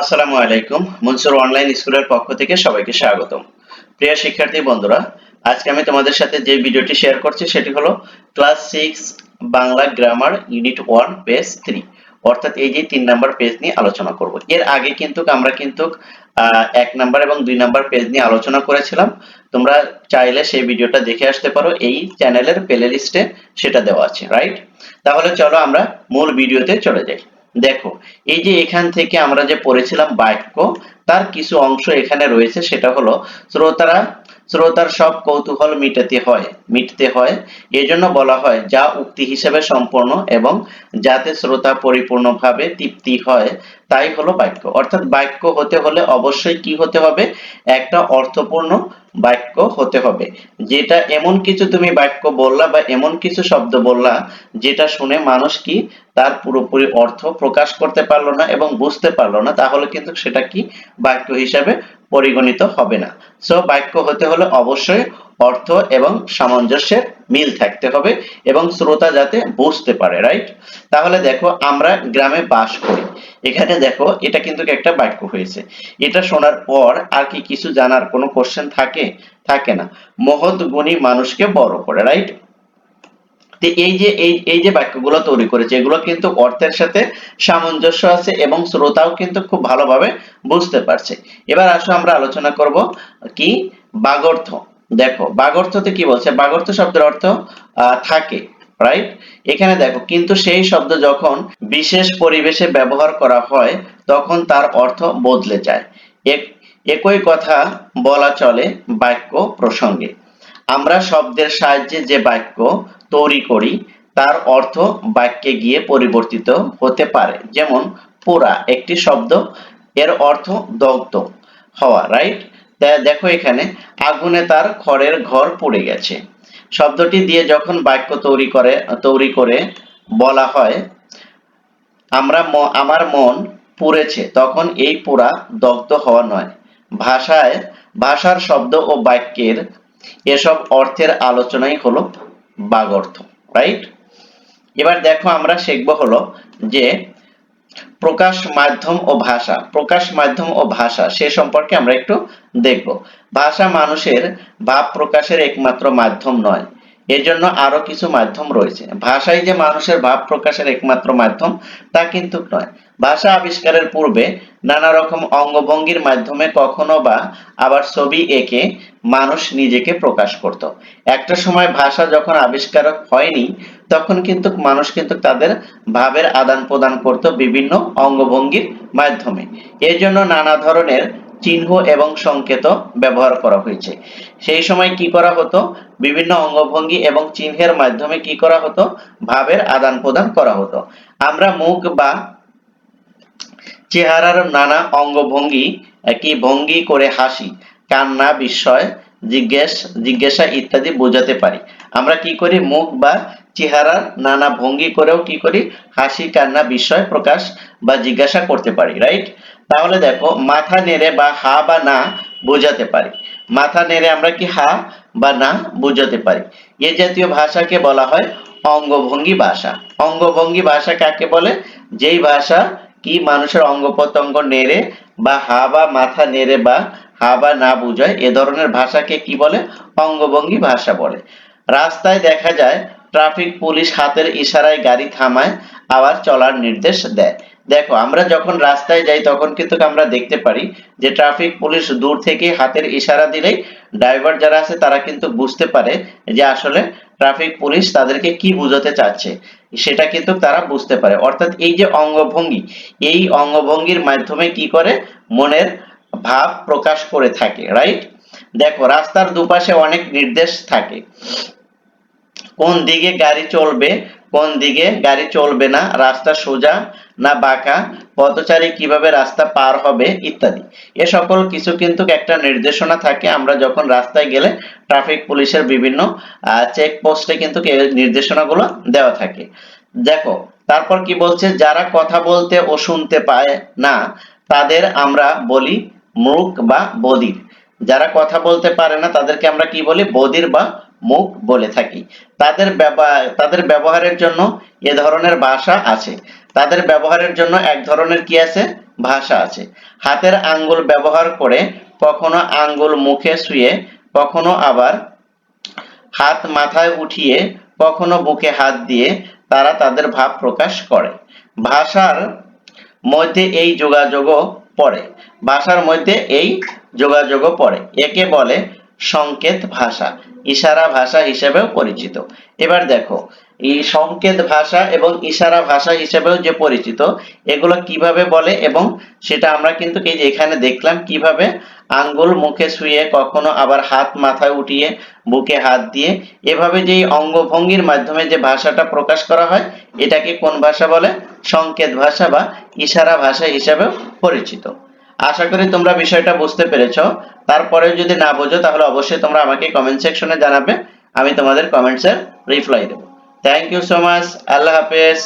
আসসালামু আলাইকুম, মনসুর অনলাইন স্কুলের পক্ষ থেকে সবাইকে স্বাগতম। প্রিয় শিক্ষার্থী বন্ধুরা, আজকে আমি তোমাদের সাথে যে ভিডিওটি শেয়ার করছি সেটি হলো class six Bangla grammar unit one page three অর্থাৎ এই যে তিন নাম্বার পেজ নিয়ে আলোচনা করব। এর আগে কিন্তু আমরা কিন্তু এক নাম্বার এবং দুই নাম্বার পেজ নিয়ে আলোচনা করেছিলাম। তোমরা চাইলে সেই ভিডিওটা দেখে আসতে পারো, এই চ্যানেলের প্লে লিস্টে সেটা দেওয়া আছে রাইট তাহলে চলো আমরা মূল ভিডিওতে চলে যাই। দেখো, এই যে এখান থেকে আমরা যে পড়েছিলাম বাক্য, তার কিছু অংশ এখানে রয়েছে, সেটা হলো শ্রোতারা, শ্রোতার সব কৌতূহল মিটাতে হয়, মিটতে হয়। এজন্য বলা হয়, যা উক্তি হিসেবে সম্পূর্ণ এবং যাতে শ্রোতা পরিপূর্ণভাবে তৃপ্তি হয় তাই হলো বাক্য। অর্থাৎ বাক্য হতে হলে অবশ্যই কি হতে হবে? একটা অর্থপূর্ণ বাক্য হতে হবে। যেটা এমন কিছু তুমি বাক্য বললা বা এমন কিছু শব্দ বললা, যেটা শুনে মানুষ কি তার পুরোপুরি অর্থ প্রকাশ করতে পারল না এবং বুঝতে পারল না, তাহলে কিন্তু সেটা কি বাক্য হিসাবে পরিগণিত হবে না। সো বাক্য হতে হলে অবশ্যই অর্থ এবং সামঞ্জস্যের মিল থাকতে হবে এবং শ্রোতা যাতে বুঝতে পারে রাইট তাহলে দেখো আমরা গ্রামে বাস করি। এখানে দেখো এটা কিন্তু একটা বাক্য হয়েছে। এটা শোনার পর আর কি কিছু জানার কোনো কোশ্চেন থাকে? থাকে না। মহৎ গুণী মানুষকে বড় করে রাইট এই যে, এই এই যে বাক্যগুলো তৈরি করেছে, এগুলো কিন্তু অর্থের সাথে সামঞ্জস্য আছে এবং শ্রোতাও কিন্তু খুব ভালোভাবে বুঝতে পারছে। এবার আসো আমরা আলোচনা করব কি? বাগর্থ। দেখো, বাগর্থতে কি বলছে? বাগর্থ শব্দের অর্থ থাকে রাইট এখানে দেখো, কিন্তু সেই শব্দ যখন বিশেষ পরিবেশে ব্যবহার করা হয়, তখন তার অর্থ বদলে যায়। একই কথা বলা চলে বাক্য প্রসঙ্গে। আমরা শব্দের সাহায্যে যে বাক্য তৈরি করি, তার অর্থ বাক্যে গিয়ে পরিবর্তিত হতে পারে। যেমন পোড়া একটি শব্দ, এর অর্থ দগ্ধ হওয়া রাইট দেখো এখানে, আগুনে তার খড়ের ঘর পুড়ে গেছে। শব্দটি দিয়ে যখন বাক্য তৈরি করে তৈরি করে বলা হয়, আমরা আমার মন পুড়েছে, তখন এই পোড়া দগ্ধ হওয়া নয়। ভাষায়, ভাষার শব্দ ও বাক্যের এসব অর্থের আলোচনাই হলো বাগর্থ রাইট এবার দেখো আমরা শিখব হলো যে প্রকাশ মাধ্যম ও ভাষা। প্রকাশ মাধ্যম ও ভাষা, সে সম্পর্কে আমরা একটু দেখব। ভাষা মানুষের ভাব প্রকাশের একমাত্র মাধ্যম নয়। এজন্য আরও কিছু মাধ্যম রয়েছে। ভাষাই যে মানুষের ভাব প্রকাশের একমাত্র মাধ্যম, তা কিন্তু নয়। ভাষা আবিষ্কারের পূর্বে নানা রকম অঙ্গভঙ্গির মাধ্যমে কখনো বা আবার ছবি এঁকে মানুষ নিজেকে প্রকাশ করত। একটা সময় ভাষা যখন আবিষ্কার হয়নি, তখন কিন্তু মানুষ কিন্তু তাদের ভাবের আদান প্রদান করত বিভিন্ন অঙ্গভঙ্গির মাধ্যমে। এর জন্য নানা ধরনের চিহ্ন এবং সংকেত ব্যবহার করা হয়েছে। সেই সময় কি করা হতো? বিভিন্ন অঙ্গভঙ্গি এবং চিহ্নের মাধ্যমে কি করা হতো? ভাবের আদান প্রদান করা হতো। আমরা মুখ বা চেহারার নানা অঙ্গভঙ্গি কি ভঙ্গি করে হাসি, কান্না, বিস্ময়, জিজ্ঞেস, জিজ্ঞাসা ইত্যাদি বোঝাতে পারি। আমরা কি করি? মুখ বা চেহারার নানা ভঙ্গি করেও কি করি? হাসি, কান্না, বিস্ময়, প্রকাশ বা জিজ্ঞাসা করতে পারি রাইট তাহলে দেখো, মাথা নেড়ে বা হা বা না বোঝাতে পারি। মাথা নেড়ে আমরা কি হা বা না বোঝাতে পারি? এ জাতীয় ভাষাকে বলা হয় অঙ্গভঙ্গি ভাষা। অঙ্গভঙ্গি ভাষা কাকে বলে? যেই ভাষা কি মানুষের অঙ্গ প্রত্যঙ্গ নেড়ে বা হা বা মাথা নেড়ে বা হা বা না বুঝায়, এ ধরনের ভাষাকে কি বলে? অঙ্গভঙ্গি ভাষা বলে। রাস্তায় দেখা যায়, ট্রাফিক পুলিশ হাতের ইশারায় গাড়ি থামায়, আবার চলার নির্দেশ দেয়। দেখো, আমরা যখন রাস্তায় যাই, তখন কিন্তু আমরা দেখতে পারি যে ট্রাফিক পুলিশ দূর থেকে হাতের ইশারা দিলেই ড্রাইভার যারা আছে, তারা কিন্তু বুঝতে পারে যে আসলে ট্রাফিক পুলিশ তাদেরকে কি বোঝাতে চাচ্ছে। সেটা কিন্তু তারা বুঝতে পারে। অর্থাৎ এই যে অঙ্গভঙ্গি, এই অঙ্গভঙ্গির মাধ্যমে কি করে? মনের ভাব প্রকাশ করে থাকে রাইট দেখো, রাস্তার দুপাশে অনেক নির্দেশ থাকে। কোন দিকে গাড়ি চলবে, কোন দিকে গাড়ি চলবে না, রাস্তা সোজা না বাঁকা, পথচারী কীভাবে রাস্তা পার হবে, ইত্যাদি। এ সকল কিছু কিন্তু একটা নির্দেশনা থাকে। আমরা যখন রাস্তায় গেলে ট্রাফিক পুলিশের বিভিন্ন চেক পোস্টে কিন্তু এই নির্দেশনাগুলো দেওয়া থাকে। দেখো, তারপর কি বলছে? যারা কথা বলতে ও শুনতে পায় না, তাদের আমরা বলি মূক বা বদির। যারা কথা বলতে পারে না, তাদেরকে আমরা কি বলি? বধির বা মুখ বলে থাকি। তাদের ব্যবহার তাদের ব্যবহারের জন্য এ ধরনের ভাষা আছে। তাদের ব্যবহারের জন্য এক ধরনের কি আছে? ভাষা আছে। হাতের আঙ্গুল ব্যবহার করে কখনো আঙ্গুল মুখে শুয়ে, কখনো আবার হাত মাথায় উঠিয়ে, কখনো বুকে হাত দিয়ে তারা তাদের ভাব প্রকাশ করে। ভাষার মধ্যে এই যোগাযোগও পড়ে। ভাষার মধ্যে এই যোগাযোগও পড়ে। একে বলে সংকেত ভাষা, ইশারা ভাষা হিসেবেও পরিচিত। এবার দেখো, এই সংকেত ভাষা এবং ইশারা ভাষা হিসেবেও যে পরিচিত, এগুলো কীভাবে বলে এবং সেটা আমরা কিন্তু এই যে এখানে দেখলাম কীভাবে আঙ্গুল মুখে শুয়ে কখনো আবার হাত মাথায় উঠিয়ে, বুকে হাত দিয়ে, এভাবে যে অঙ্গভঙ্গির মাধ্যমে যে ভাষাটা প্রকাশ করা হয়, এটাকে কোন ভাষা বলে? সংকেত ভাষা বা ইশারা ভাষা হিসেবেও পরিচিত। আশা করি তোমরা বিষয়টা বুঝতে পেরেছ। তারপরে যদি না বোঝো, তাহলে অবশ্যই তোমরা আমাকে কমেন্ট সেকশনে জানাবে। আমি তোমাদের কমেন্টসের রিপ্লাই দেবো। থ্যাংক ইউ সো মাচ আল্লাহ হাফেজ।